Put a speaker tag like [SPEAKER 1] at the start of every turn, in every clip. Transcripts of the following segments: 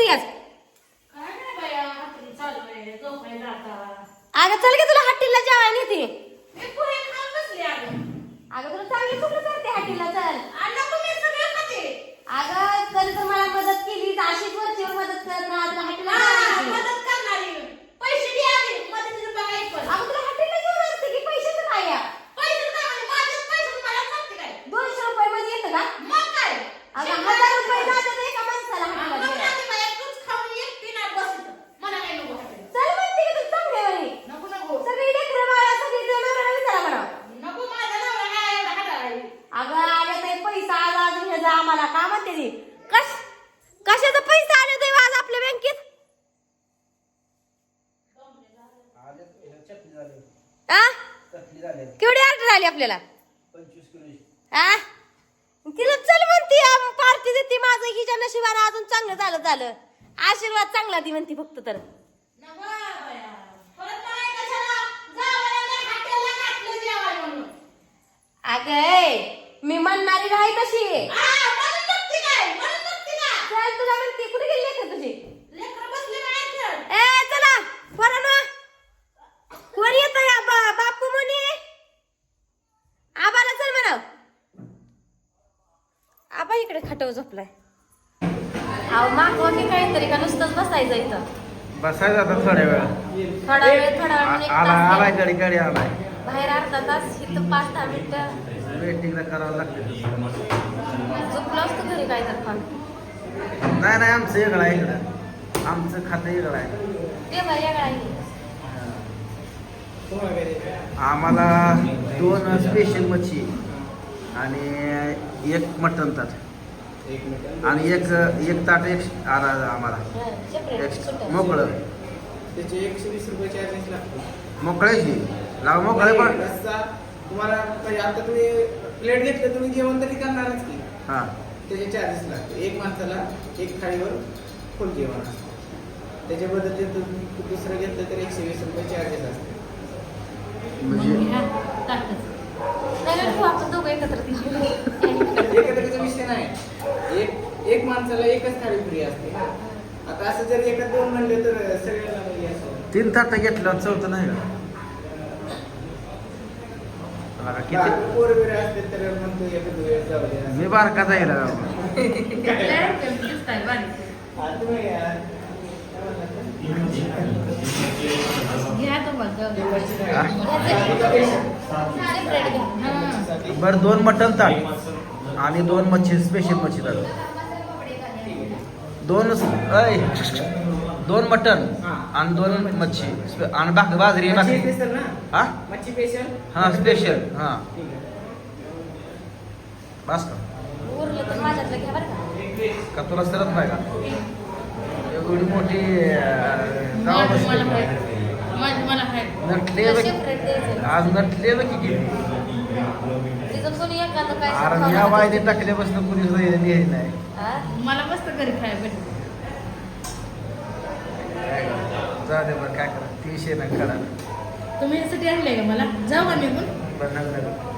[SPEAKER 1] म्हणते आज
[SPEAKER 2] काय नाही बाया हातरी चालू आहे झोपायला आता
[SPEAKER 1] अगं चल की तुला हॉटेलला जेवायला नेते
[SPEAKER 2] मी पोहे खाऊन बसले अगं
[SPEAKER 1] अगं तुला चांगली कुठं करते हॉटेलला चल
[SPEAKER 2] आणि नको मी सगळं खाते
[SPEAKER 1] अगं कधी तर मला मदत केली तर अशीच वरचीवर मदत करत राहा तुला हॉटेलला
[SPEAKER 2] हा,
[SPEAKER 1] जेवायला नेते.
[SPEAKER 2] मदत करणारी पैसे दे आधी मदतीचं बघायचं पण.
[SPEAKER 1] अगं तुला हॉटेलला घेऊन आणते की पैशाचं काय या?
[SPEAKER 2] पैसे काय म्हणजे माझेच पैसे तुम्हाला सांगते काय
[SPEAKER 1] दोनशे रुपये मध्ये येतं का
[SPEAKER 2] मग काय
[SPEAKER 1] अगं हजार रुपये जातात एका माणसाला
[SPEAKER 2] मग
[SPEAKER 1] हॉटेलला जेवायला.
[SPEAKER 2] रात्री बाया तूच खाऊन एकटी नाही बसत मला काही नको हॉटेल.
[SPEAKER 1] चल म्हणते की तू चांगले म्हणे.
[SPEAKER 2] नको नको
[SPEAKER 1] सगळी लेकरं बाळा सगळी तुझ्या नवऱ्याला विचारा म्हणावं.
[SPEAKER 2] नको माझा नवरा काय एवढा हाडाळा आहे.
[SPEAKER 1] अगं आले ते पैसा ह्याचा आम्हाला का म्हणते ती कश कशाचा पैसा आले ते आज आपल्या बँकेत?
[SPEAKER 3] झाले. झाले.
[SPEAKER 1] केवढी ऑर्डर आली आपल्याला? तिला चल म्हणती पार्टी देते माझं हिच्या नशिबानं अजून चांगलं झालं झालं. आशीर्वाद चांगला दी म्हणती फक्त तर
[SPEAKER 2] नको बाया. परत मला कशाला जावयाला हॉटेलला घातलं जेवायला म्हणून.
[SPEAKER 1] अगं मी म्हणणारी राही तशी
[SPEAKER 2] आ, म्हणून बघते काय? म्हणून बघते ना.
[SPEAKER 1] चल तुला म्हणते कुठे गेली लेकरं तुझी. ए चला पोरांनो कोण येत या बा- बापू म्हणे आबाला चल म्हणाव आबा इकडे खटव झोपलाय. अहो मागवा की काहीतरी का नुसतंच बसायचं इथं?
[SPEAKER 3] बसायचं आता थोड्या वेळ
[SPEAKER 1] थोडा वेळ थोडा वेळ
[SPEAKER 3] आला आलाय. गडी गडी आलाय.
[SPEAKER 1] बाहेर अर्धा तास इथं पाच दहा मिनिटं.
[SPEAKER 3] वेटिंगला करावं लागतं.
[SPEAKER 1] झोपलो असतो घरी काय तर पण
[SPEAKER 3] नाही नाही आमचं वेगळं आहे इकडं. आमचं खातं वेगळं आहे.
[SPEAKER 1] ते बरं
[SPEAKER 3] आम्हाला दोन स्पेशल मच्छी आणि एक मटन ताट. आणि एक एक ताट एक आम्हाला. मोकळं. मोकळ्याची. लाव मोकळे पण.
[SPEAKER 4] तुम्हाला आता तुम्ही प्लेट घेतलं तुम्ही जेवण तरी करणारच की.
[SPEAKER 3] हां.
[SPEAKER 4] त्याचे चार्जेस लागते एक माणसाला एक थाळीवर फुल जेवण असतं. त्याच्या बदल्यात तुम्ही दुसरं घेतलं तर एकशे वीस रुपये चार्जेस असते
[SPEAKER 3] म्हणजे?
[SPEAKER 1] तिची
[SPEAKER 4] एकत्रचा विषय नाही. एक एक माणसाला एकच थाळी फ्री असते आता असं जर एकच दोन म्हणले तर सगळ्यांना असं
[SPEAKER 3] तीन ताट घेतलं चौथं नाही का मला का किती
[SPEAKER 4] बा- पोरं बिरं असते तर म्हणतो एकच वेळ जाऊ दे असं.
[SPEAKER 3] मी बारका जाईल
[SPEAKER 4] हा.
[SPEAKER 3] बर दोन मटन ताट आणि दोन मच्छी स्पेशल मच्छी ताट. दोन ऐ. दोन मटन
[SPEAKER 4] हा.
[SPEAKER 3] आणि दोन मच्छी. स्पे- आणि बाक बाजरी
[SPEAKER 4] मच्छी
[SPEAKER 3] बाकरी
[SPEAKER 4] स्पेशल ना?
[SPEAKER 3] हा?
[SPEAKER 4] मच्छी स्पेशल
[SPEAKER 3] हा स्पेशल हा.
[SPEAKER 4] ठीक आहे.
[SPEAKER 3] बस का
[SPEAKER 1] उरलं तर माझ्यातलं घ्या बरं का.
[SPEAKER 3] का तुला सरत नाही का? एवढी मोठी अं, गाव बसली. नटले
[SPEAKER 1] तुला
[SPEAKER 3] बघ.
[SPEAKER 1] द्यायचं.
[SPEAKER 3] आज नटले बघ की किती.
[SPEAKER 1] तिचं कोणी एखादं काय
[SPEAKER 3] अरे या. वायदे टाकल्यापासून कुणी लिहिली नाही.
[SPEAKER 1] हा?
[SPEAKER 2] मला मस्त घरी खायला
[SPEAKER 3] काय करायचं? जाऊ दे बरं काय करा ती विषय नाही करा
[SPEAKER 2] तुम्ही यासाठी आणलंय का मला जाऊ का निघून
[SPEAKER 3] बरं नका नका.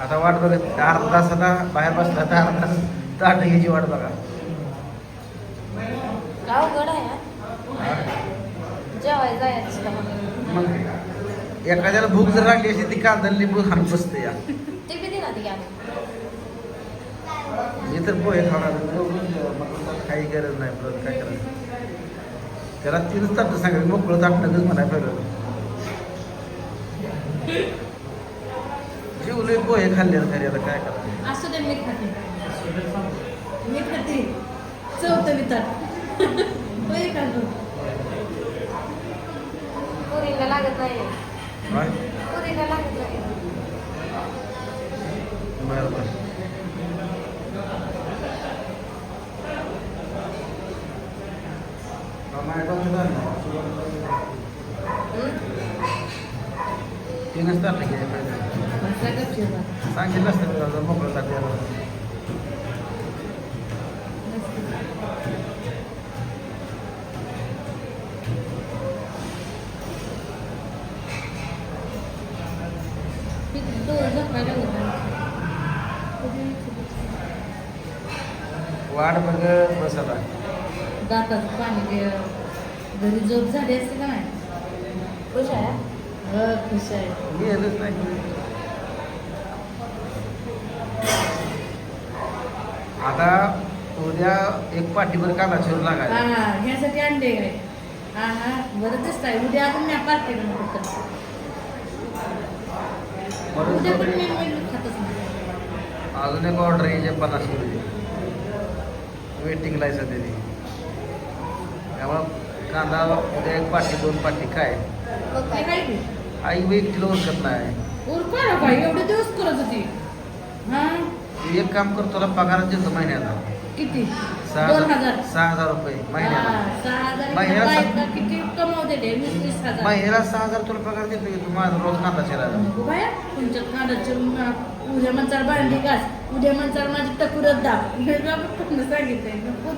[SPEAKER 3] आता वाट बघत अर्धा तास आता बाहेर बसला तर अर्धा तास ताट घ्यायची वाट बघा
[SPEAKER 1] आहे ना
[SPEAKER 3] हा?
[SPEAKER 1] जेवायला जायचं का मग?
[SPEAKER 3] मग एखाद्याला भूक जर लागली असेल ती कांदा लिंबू खाण बसते या
[SPEAKER 1] ते बी दे ना ती घ्या
[SPEAKER 3] मी तर पोहे खाणार. मला काही गरज नाही परत काय करायचं? त्याला तीनच ताट सांगायचं मोकळं ताट नकच म्हणाय पहिलं जेवले पोहे खाल्ले ना घरी आता काय करायचं
[SPEAKER 2] असू दे मी खाते. मी खाते. चौथं विचार. होय का गं?
[SPEAKER 1] पुरीला लागत नाही.
[SPEAKER 3] काय?
[SPEAKER 1] पुरीला लागत नाही.
[SPEAKER 3] बरं बरं. तीनच ताट घ्यायला पाहिजे
[SPEAKER 2] सगळं
[SPEAKER 3] सांगितलं असतं मी तुला मोकळं ताट द्यायला. वाट बघत बसला
[SPEAKER 2] जातात पाणी घरी झोप झाली असते का नाही?
[SPEAKER 1] खुश आहे?
[SPEAKER 2] हो खुश आहे.
[SPEAKER 3] आता उद्या एक पाठीभर चिरून
[SPEAKER 2] हा
[SPEAKER 3] लागायला
[SPEAKER 2] ह्यासाठी अंडे काय हा हा बरं दिसत आहे उद्या अजून मी पार्टी उद्या पण मी मेनू खातच नाही.
[SPEAKER 3] अजून एक ऑर्डर यायचे पन्नास रुपये. वेटिंगला आहे सध्या त्यामुळं कांदा उद्या एक पाटी दोन पाटी काय?
[SPEAKER 1] मग
[SPEAKER 2] ते
[SPEAKER 1] काय
[SPEAKER 2] काय की?
[SPEAKER 3] आई एकटीला ओळखत नाही.
[SPEAKER 2] उरका ना बाई एवढे दिवस करत होती. हा?
[SPEAKER 3] तू एक काम कर तुला पगारच देतो महिन्याला.
[SPEAKER 2] किती?
[SPEAKER 3] सहा
[SPEAKER 2] दोन हजार.
[SPEAKER 3] सहा हजार रुपये महिन्याला.
[SPEAKER 2] सहा हजार.
[SPEAKER 3] महिन्याला
[SPEAKER 2] इकडे
[SPEAKER 3] सा-
[SPEAKER 2] बायका किती कमवते ते? वीस वीस हजार.
[SPEAKER 3] महिन्याला सहा हजार तुला पगार देतो की तू माझा रोज कांदा चिरायला
[SPEAKER 2] नको बाया तुमच्या कानाचे उद्या म्हणचाल भांडी घास. उद्या म्हणचाल माझी टकुरत दाब. हे बाबा कोणी सांगितलंय नकोच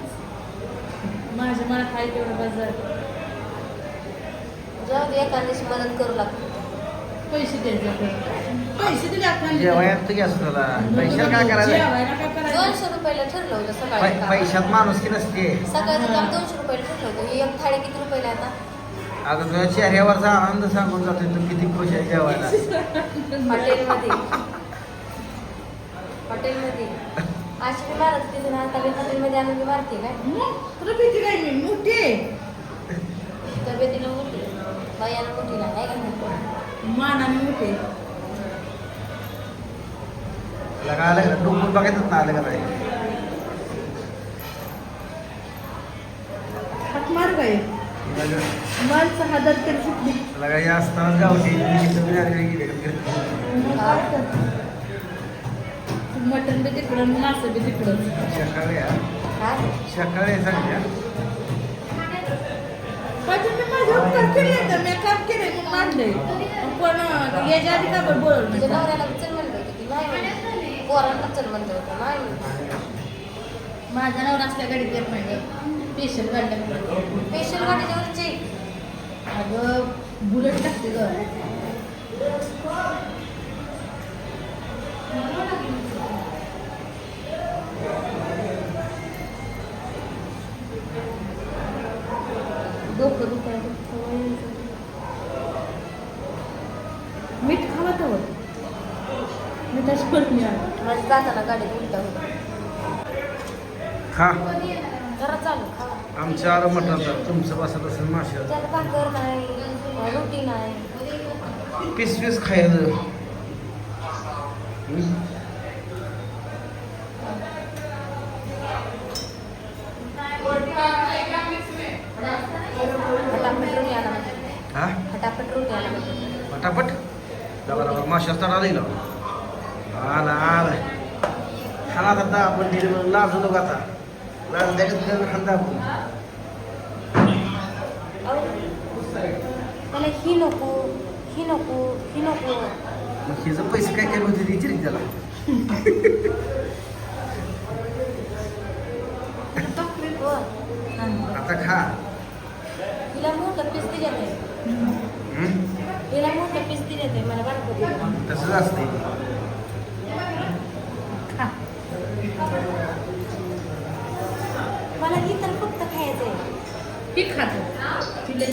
[SPEAKER 2] माझ्या मला खाय तेवढं बाजार.
[SPEAKER 1] जाऊ दे एका दिवशी मदत करू लागतो
[SPEAKER 2] पैसे द्यायचे. पैसे दिले आपण
[SPEAKER 3] जेवायला पैशाला काय करायचं
[SPEAKER 2] जेवायला काय करायचं?
[SPEAKER 1] दोनशे रुपयाला ठरलं होतं सकाळी
[SPEAKER 3] पै-
[SPEAKER 1] काम.
[SPEAKER 3] पैशात माणूस की नसते?
[SPEAKER 1] सकाळचं काम दोनशे रुपयाला ठरलं होतं. ही एक थाळी किती रुपयाला आहे आता?
[SPEAKER 3] आता तुझ्या चेहऱ्यावरचा आनंद सांगून जातोय तू किती खुश आहे जेवायला.
[SPEAKER 1] हॉटेलमध्ये. हॉटेलमध्ये. अशी मी मारत होती ना आता मी हॉटेलमध्ये आणून मी मारते काय?
[SPEAKER 2] मग? तुला भीती काय मी? मोठी आहे.
[SPEAKER 1] तब्येतीला मोठी बायाला मोठी नाही का
[SPEAKER 2] मानाने मोठी आहे.
[SPEAKER 3] लगा आलं का? डोंगर बघायचंच ना आलं का नाही?
[SPEAKER 2] हात मार बाई.
[SPEAKER 3] लगा-
[SPEAKER 2] माणसं हजार तरी सुटली.
[SPEAKER 3] असतानाच गावठी गेले?
[SPEAKER 2] मटण बी तिकडं मासं बी तिकडं.
[SPEAKER 3] सकाळी हा.
[SPEAKER 1] हा?
[SPEAKER 3] सकाळी सांगते
[SPEAKER 2] माझे मी माझे उपकार केले तर मी काम केले म्हणून मानलंय पण याच्या आधी का बरं बोलवलं
[SPEAKER 1] तुझ्या
[SPEAKER 2] नाही?
[SPEAKER 1] नवऱ्याला चल म्हणलं होतं की नाही पोरांना चल म्हणलं होतं नाही म्हणलं
[SPEAKER 2] माझा नवरा असल्या गाडीत स्पेशल
[SPEAKER 1] स्पेशल वाटेच्यावरचे
[SPEAKER 2] अगं बुलेट टाकते ग. मिठाची पडली आहे
[SPEAKER 1] माझ्या जाताना गाडीत उलटा होता
[SPEAKER 3] खा.
[SPEAKER 1] जरा चालू खा.
[SPEAKER 3] आमच्या आलं मटण तुमचं बसत असेल माशा
[SPEAKER 1] त्यात भाकर नाही रोटी नाही.
[SPEAKER 3] पीस पीस खायचं. हम्म.
[SPEAKER 1] फटाफट रोटी आला
[SPEAKER 3] हा?
[SPEAKER 1] फटाफट रोटी आला
[SPEAKER 3] पटापट डबा डबा माशा तडा दिला. आला आला खाना आता आपण दिले म्हणून लाजू नको आता लाज द्यायचं खांदा आपण
[SPEAKER 1] त्याला ही नको ही नको ही नको
[SPEAKER 3] मग हिचं पैसे काय काय होते विचार की त्याला
[SPEAKER 1] हो.
[SPEAKER 3] आता खा
[SPEAKER 1] हिला मोठं पीस दिले ते
[SPEAKER 3] हम्म?
[SPEAKER 1] हिला मोठं पीस दिले ते मला वाटत
[SPEAKER 3] तसंच असते
[SPEAKER 2] खा
[SPEAKER 1] मला ही तर फक्त खायचंय
[SPEAKER 2] खातो.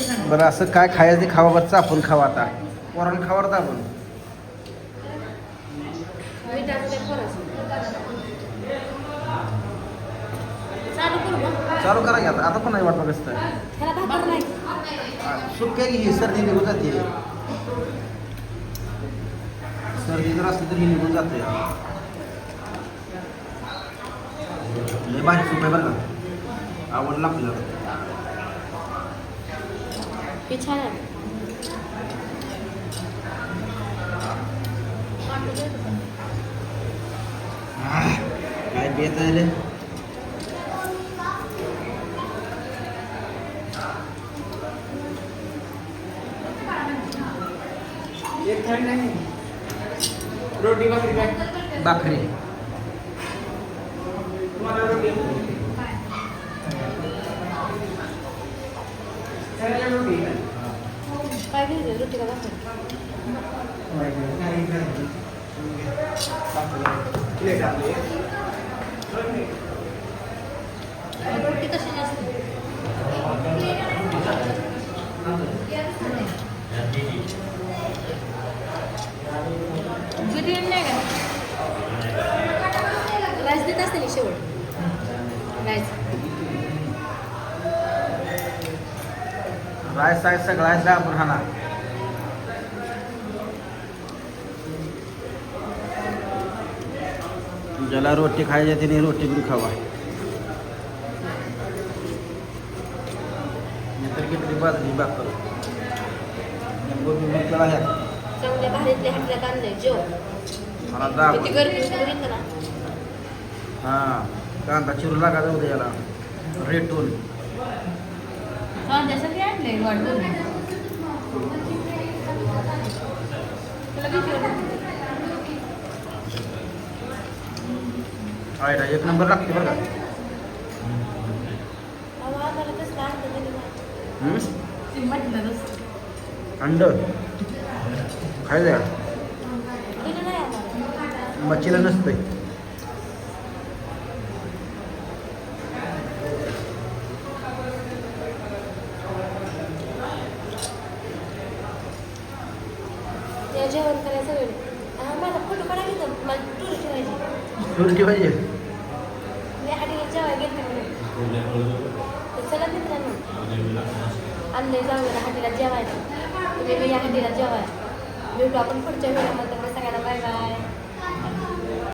[SPEAKER 2] छान.
[SPEAKER 3] बरं असं काय खायचं ते खावा बरं चापून खावा आता. पोरांना खावा तर आपण.
[SPEAKER 1] मी टाकते खरंच. चालू करू का?
[SPEAKER 3] चालू करा की आता. आता पण नाही वाटत कसं
[SPEAKER 1] त्याला भाकर नाही.
[SPEAKER 3] सुक्या की ही सर्दी निघून जाते. सर्दी जर असली तर ही निघून जाते. लय भारी सूप आहे बरं का. आवडलं आपल्याला.
[SPEAKER 1] हे छान आहे
[SPEAKER 3] आह, काय बेत आहे रे
[SPEAKER 4] एक थाळी नाही रोटी भाकरी काय
[SPEAKER 3] भाकरी
[SPEAKER 4] तुम्हाला रोटी खायला रोटी
[SPEAKER 1] का
[SPEAKER 2] कशी बिर्याणी नाही का
[SPEAKER 1] राईस देत असते ना शेवट राईस
[SPEAKER 3] रायस आहे सगळा आपण खाणार ज्याला रोटी खायची तिने रोटी पण खावा. नंतर किती बाजरी
[SPEAKER 1] चांगल्या भारीतल्या हाटल्यात आणलंय जेव.
[SPEAKER 3] मला दाब
[SPEAKER 1] किती गर्दी होती बघितलं ना.
[SPEAKER 3] हां कांदा चिरू लागा जाऊ दे याला. रेटून.
[SPEAKER 2] कांद्यासाठी तुला किती वाटतं?
[SPEAKER 3] एक नंबर लागते बरं का? अंड. खायचं
[SPEAKER 1] नाही
[SPEAKER 3] मच्छीला नसतंय.
[SPEAKER 1] त्या जेवण करायचं वेळ. हा, मला फोटो काढायला घेतो मला टूर ठेवायची
[SPEAKER 3] तुरटी पाहिजे
[SPEAKER 1] मी हाटीला जेवायला गेलते तर चला मित्रांनो आणलंय जाऊया हाटीला जेवायला तुम्ही बी या हाटीला जेवाय भेटू आपण पुढच्या व्हिडिओमध्ये सगळ्यांना बाय बाय